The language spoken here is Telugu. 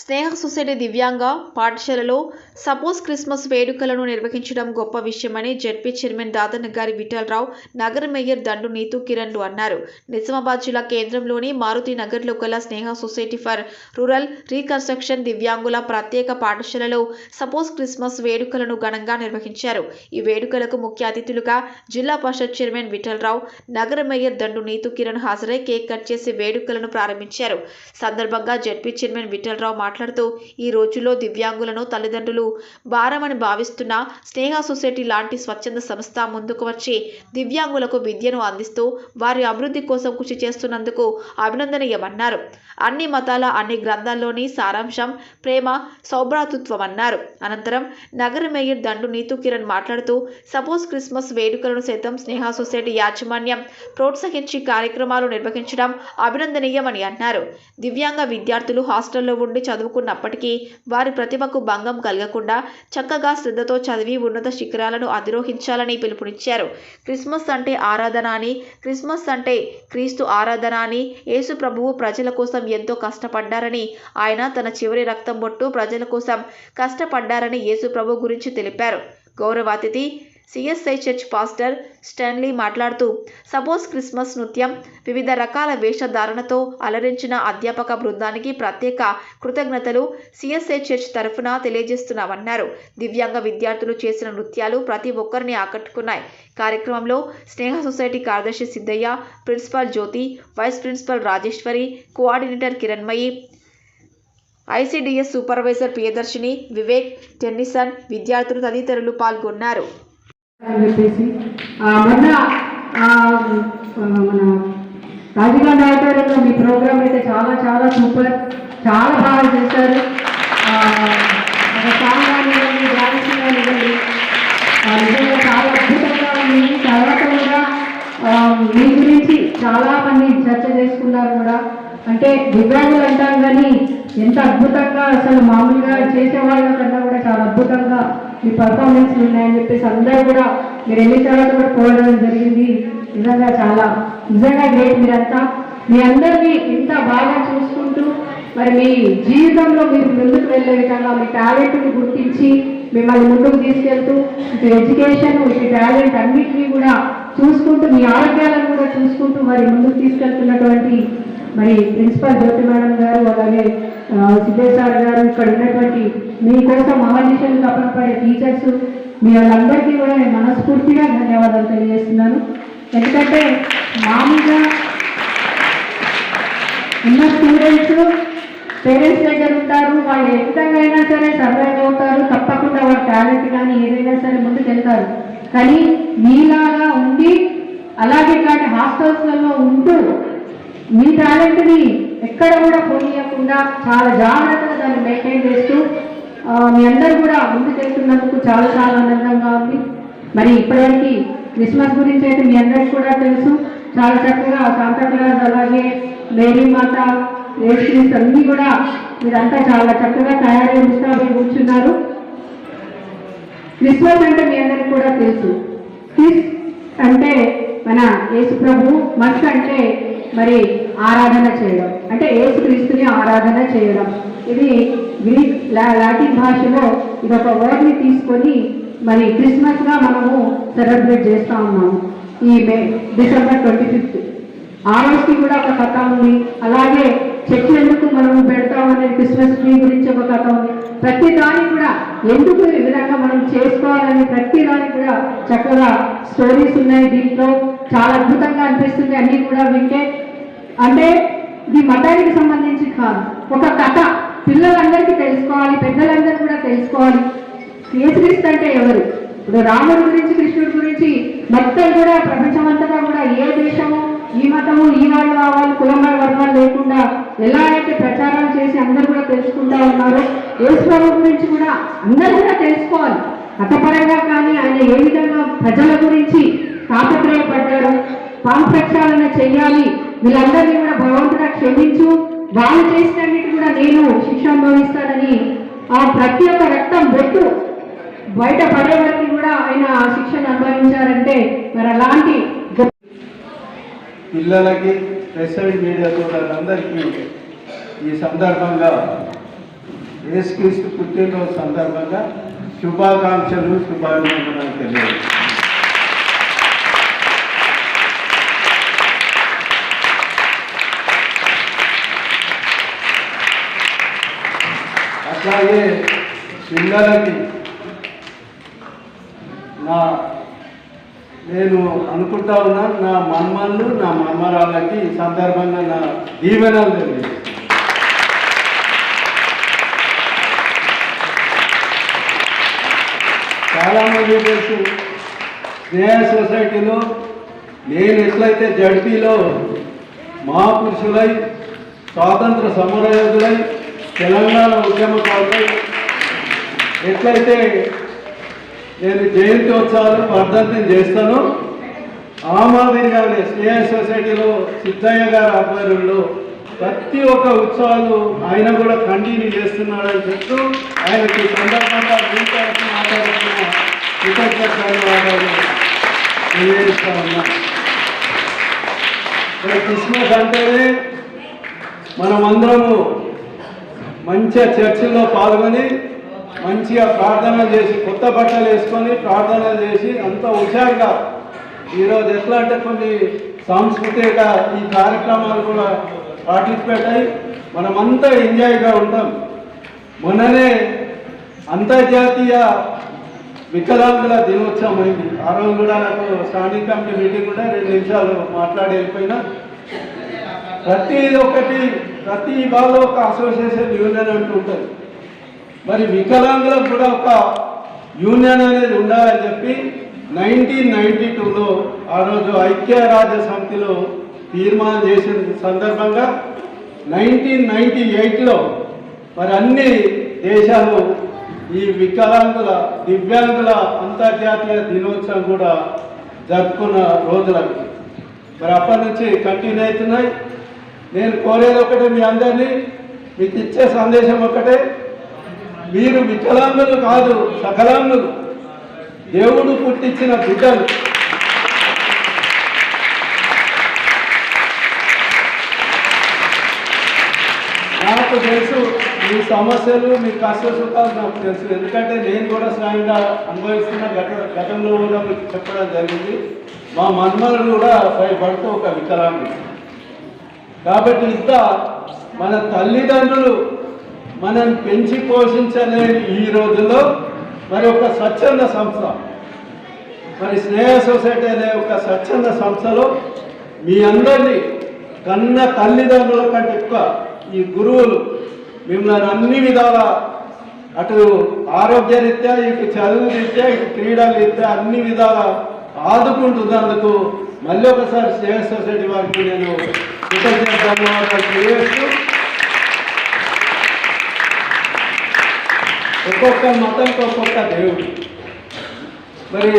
స్నేహ సొసైటీ దివ్యాంగ పాఠశాలలో సపోజ్ క్రిస్మస్ వేడుకలను నిర్వహించడం గొప్ప విషయమని జెడ్పీ చైర్మన్ దాదన్న గారి విఠలరావు నగర మేయర్ దండు నీతు కిరణ్లు అన్నారు. నిజామాబాద్ జిల్లా కేంద్రంలోని మారుతి నగర్లో గల Sneha society for rural reconstruction దివ్యాంగుల ప్రత్యేక పాఠశాలలో సపోజ్ క్రిస్మస్ వేడుకలను ఘనంగా నిర్వహించారు. ఈ వేడుకలకు ముఖ్య అతిథులుగా జిల్లా పరిషత్ చైర్మన్ విఠలరావు నగర మేయర్ దండు నీతు కిరణ్ హాజరై కేక్ కట్ చేసి వేడుకలను ప్రారంభించారు. సందర్భంగా జడ్పీ చైర్మన్ విఠలరావు మాట్లాడుతూ ఈ రోజుల్లో దివ్యాంగులను తల్లిదండ్రులు భారమని భావిస్తున్న స్నేహ సొసైటీ లాంటి స్వచ్ఛంద సంస్థ ముందుకు వచ్చి దివ్యాంగులకు విద్యను అందిస్తూ వారి అభివృద్ధి కోసం కృషి చేస్తున్నందుకు అభినందనీయమన్నారు. అన్ని మతాల అన్ని గ్రంథాల్లోని సారాంశం ప్రేమ సౌభ్రాతృత్వం అన్నారు. అనంతరం నగర మేయర్ దండు నీతు కిరణ్ మాట్లాడుతూ సపోజ్ క్రిస్మస్ వేడుకలను సైతం స్నేహ సొసైటీ యాజమాన్యం ప్రోత్సహించి కార్యక్రమాలు నిర్వహించడం అభినందనీయమని అన్నారు. దివ్యాంగ విద్యార్థులు హాస్టల్లో ఉండి చదువుకున్నప్పటికీ వారి ప్రతిభకు భంగం కలగకుండా చక్కగా శ్రద్ధతో చదివి ఉన్నత శిఖరాలను అధిరోహించాలని పిలుపునిచ్చారు. క్రిస్మస్ అంటే ఆరాధన అని క్రిస్మస్ అంటే క్రీస్తు ఆరాధన అని యేసు ప్రభువు ప్రజల కోసం ఎంతో కష్టపడ్డారని ఆయన తన చివరి రక్తం బొట్టు ప్రజల కోసం కష్టపడ్డారని యేసు ప్రభు గురించి తెలిపారు. గౌరవ అతిథి సిఎస్ఐ చర్చ్ పాస్టర్ స్టాన్లీ మాట్లాడుతూ సపోజ్ క్రిస్మస్ నృత్యం వివిధ రకాల వేషధారణతో అలరించిన అధ్యాపక బృందానికి ప్రత్యేక కృతజ్ఞతలు సిఎస్ఐ చర్చ్ తరఫున తెలియజేస్తున్నామన్నారు. దివ్యాంగ విద్యార్థులు చేసిన నృత్యాలు ప్రతి ఒక్కరిని ఆకట్టుకున్నాయి. కార్యక్రమంలో స్నేహ సొసైటీ కార్యదర్శి Siddaiah principal Jyoti vice principal Rajeshwari coordinator Kiranmayi ICDS supervisor Priyadarshini Vivek Tennyson విద్యార్థులు తదితరులు పాల్గొన్నారు. అని చెప్పేసి మొన్న మన రాజీవ్ ఆడిటోరియంలో మీ ప్రోగ్రామ్ అయితే చాలా చాలా సూపర్ చాలా బాగా చేశారు. సాంగ్ కానివ్వండి డ్యాన్స్ కానివ్వండి నిజంగా చాలా అద్భుతంగా ఉంది. తర్వాత కూడా మీ గురించి చాలా మంది చర్చ చేసుకున్నారు కూడా. అంటే దివ్యాంగులు అంటాం కానీ ఎంత అద్భుతంగా అసలు మామూలుగా చేసేవాళ్ళ కన్నా కూడా చాలా అద్భుతంగా మీ పర్ఫార్మెన్స్లు ఉన్నాయని చెప్పేసి అందరూ కూడా మీరు వెళ్ళిన తర్వాత కూడా పోవడం జరిగింది. నిజంగా చాలా నిజంగా గ్రేట్ మీరంతా. మీ అందరినీ ఇంత బాగా చూసుకుంటూ మరి మీ జీవితంలో మీరు ముందుకు వెళ్ళే విధంగా మీ టాలెంట్ని గుర్తించి మిమ్మల్ని ముందుకు తీసుకెళ్తూ ఇటు ఎడ్యుకేషన్ ఇటు టాలెంట్ అన్నిటినీ కూడా చూసుకుంటూ మీ ఆరోగ్యాలను కూడా చూసుకుంటూ మరి ముందుకు తీసుకెళ్తున్నటువంటి మరి ప్రిన్సిపల్ జ్యోతి మేడం గారు అలాగే ఆ, సిద్ధేశ్ సార్ గారు ఇక్కడ ఉన్నటువంటి మీకోసం మహానిషన్ తపన పడే టీచర్స్ మీ వాళ్ళందరికీ కూడా నేను మనస్ఫూర్తిగా ధన్యవాదాలు తెలియజేస్తున్నాను. ఎందుకంటే మామూలుగా ఉన్న స్టూడెంట్స్ పేరెంట్స్ దగ్గర ఉంటారు వాళ్ళు ఏ విధంగా అయినా సరే సర్వైవ్ అవుతారు తప్పకుండా వాళ్ళ టాలెంట్ కానీ ఏదైనా సరే ముందుకు వెళ్తారు కానీ మీలాగా ఉండి అలాగే ఇట్లాంటి హాస్టల్స్లలో ఉంటూ మీ టాలెంట్ని ఎక్కడ కూడా పోనీయకుండా చాలా జాగ్రత్తగా దాన్ని మెయింటైన్ చేస్తూ మీ అందరూ కూడా ముందుకు వెళ్తున్నందుకు చాలా చాలా ఆనందంగా ఉంది. మరి ఇప్పటివరకు క్రిస్మస్ గురించి అయితే మీ అందరికీ కూడా తెలుసు. చాలా చక్కగా శాంతాక్లాస్ అలాగే మేరీ మాత రేషన్స్ అన్నీ కూడా మీరంతా చాలా చక్కగా తయారై ముస్తాబై కూర్చున్నారు. క్రిస్మస్ అంటే మీ అందరికీ కూడా తెలుసు. క్రిస్ అంటే మన యేసు ప్రభు మస్ అంటే మరి ఆరాధన చేయడం. అంటే ఏసుక్రీస్తుని ఆరాధన చేయడం. ఇది గ్రీక్ లాటిన్ భాషలో ఇది ఒక వర్డ్ని తీసుకొని మరి క్రిస్మస్గా మనము సెలబ్రేట్ చేస్తూ ఉన్నాము. ఈ మే డిసెంబర్ ట్వంటీ ఫిఫ్త్. ఆ కూడా ఒక కథ ఉంది. అలాగే చెట్లు ఎందుకు మనం పెడతాం క్రిస్మస్ ట్రీ గురించి ఒక కథ ఉంది. ప్రతి దాన్ని కూడా ఎందుకు ఈ విధంగా మనం చేసుకోవాలని ప్రతి దాన్ని కూడా చక్కగా స్టోరీస్ ఉన్నాయి దీంట్లో. చాలా అద్భుతంగా అనిపిస్తుంది. అన్ని కూడా వింటే అంటే ఇది మతానికి సంబంధించి కాదు. ఒక కథ. పిల్లలందరికీ తెలుసుకోవాలి పెద్దలందరూ కూడా తెలుసుకోవాలి. యేసుక్రీస్తు అంటే ఎవరు? ఇప్పుడు రాముడి గురించి కృష్ణుడి గురించి మొత్తం కూడా ప్రపంచమంతటా కూడా ఏ దేశము ఈ మతము ఈ వాళ్ళు ఆ వాళ్ళు వర్గాలు లేకుండా ఎలా అయితే ప్రచారాలు చేసి అందరూ కూడా తెలుసుకుంటా ఉన్నారో యేసు గురించి కూడా అందరూ కూడా తెలుసుకోవాలి. మతపరంగా కానీ ఆయన ఏ విధంగా ప్రజల గురించి తాపత్రయపడ్డారు పాము ప్రక్షాళన చెయ్యాలి వీళ్ళందరినీ కూడా భగవంతుడా క్షమించు. వాళ్ళు చేసినన్నిటి కూడా నేను శిక్ష అనుభవిస్తానని ఆ ప్రతి ఒక్క రక్తం బొట్టు బయట పడే వరకు కూడా ఆయన ఆ శిక్షను అనుభవించారంటే మరి అలాంటి పిల్లలకి ప్రెస్ మీడియా వాళ్ళందరికీ ఈ సందర్భంగా యేసుక్రీస్తు పుట్టినరోజు సందర్భంగా శుభాకాంక్షలు శుభాభినందనలు తెలియదు అట్లాగే పిల్లలకి నా నేను అనుకుంటా ఉన్నా నా మన్మన్లు నా మన్మరాళ్ళకి ఈ సందర్భంగా నా దీవెనలు తెలియదు చాలామంది తెలుసు స్నేహ సొసైటీలో నేను ఎట్లయితే జడ్పీలో మహాపురుషులై స్వాతంత్ర సమరయోధులై తెలంగాణ ఉద్యమకారులై ఎట్లయితే నేను జయంతోత్సవాలు వర్ధంతం చేస్తాను ఆ మాదిరిగానే స్నేహ సొసైటీలో సిద్ధయ్య గారి ఆధ్వర్యంలో ప్రతి ఒక్క ఉత్సవాలు ఆయన కూడా కంటిన్యూ చేస్తున్నాడని చెప్తూ ఆయనకి సందర్భంగా మీతో మాట్లాడుతున్న కృతజ్ఞత ధన్యవాదాలు తెలియజేస్తా ఉన్నా. క్రిస్మస్ అంటేనే మనమందరము మంచిగా చర్చిల్లో పాల్గొని మంచిగా ప్రార్థన చేసి కొత్త బట్టలు వేసుకొని ప్రార్థన చేసి అంత హుషారుగా. ఈరోజు ఎట్లా అంటే కొన్ని సాంస్కృతిక ఈ కార్యక్రమాలు కూడా పార్టిసిపేట్ అయ్యి మనమంతా ఎంజాయ్గా ఉంటాం. మొన్ననే అంతర్జాతీయ వికలాంగుల దినోత్సవం అయింది. ఆ రోజు కూడా నాకు స్టాండింగ్ కమిటీ మీటింగ్ కూడా రెండు నిమిషాలు మాట్లాడి వెళ్ళిపోయినా. ప్రతి ఒక్కటి ప్రతి విభాగంలో ఒక అసోసియేషన్ యూనియన్ అంటూ ఉంటుంది. మరి వికలాంగులకు కూడా ఒక యూనియన్ అనేది ఉండాలని చెప్పి నైన్టీన్ నైన్టీ టూలో ఆ రోజు ఐక్యరాజ్య సమితిలో తీర్మానం చేసిన సందర్భంగా నైన్టీన్ నైన్టీ ఎయిట్లో మరి అన్ని దేశాలు ఈ వికలాంగుల దివ్యాంగుల అంతర్జాతీయ దినోత్సవం కూడా జరుపుకున్న రోజులకి మరి అప్పటి నుంచి కంటిన్యూ అవుతున్నాయి. నేను కోరేది ఒకటే మీ అందరినీ మీకు ఇచ్చే సందేశం ఒకటే. మీరు వికలాంగులు కాదు సకలాంగులు. దేవుడు పుట్టించిన బిడ్డలు. నాకు తెలుసు మీ సమస్యలు మీ కష్ట సుఖాలు నాకు తెలుసు. ఎందుకంటే నేను కూడా స్వయంగా అనుభవిస్తున్న గత గతంలో కూడా మీకు చెప్పడం జరిగింది. మా మన్మలు కూడా పడుతూ ఒక వికలాంగుడు కాబట్టి ఇంత మన తల్లిదండ్రులు మనం పెంచి పోషించలేని ఈ రోజుల్లో మరి ఒక స్వచ్ఛంద సంస్థ. మరి స్నేహ సొసైటీ అనే ఒక స్వచ్ఛంద సంస్థలో మీ అందరినీ కన్న తల్లిదండ్రుల కంటే ఎక్కువ ఈ గురువులు మిమ్మల్ని అన్ని విధాల అటు ఆరోగ్య రీత్యా ఇటు చదువు రీత్యా ఇటు క్రీడల రీత్యా అన్ని విధాల ఆదుకుంటున్నందుకు మళ్ళీ ఒకసారి స్నేహ సొసైటీ వారికి నేను కృతజ్ఞత ధన్యవాదాలు తెలియజేస్తూ ఒక్కొక్క మతంకి ఒక్కొక్క దేవుడు. మరి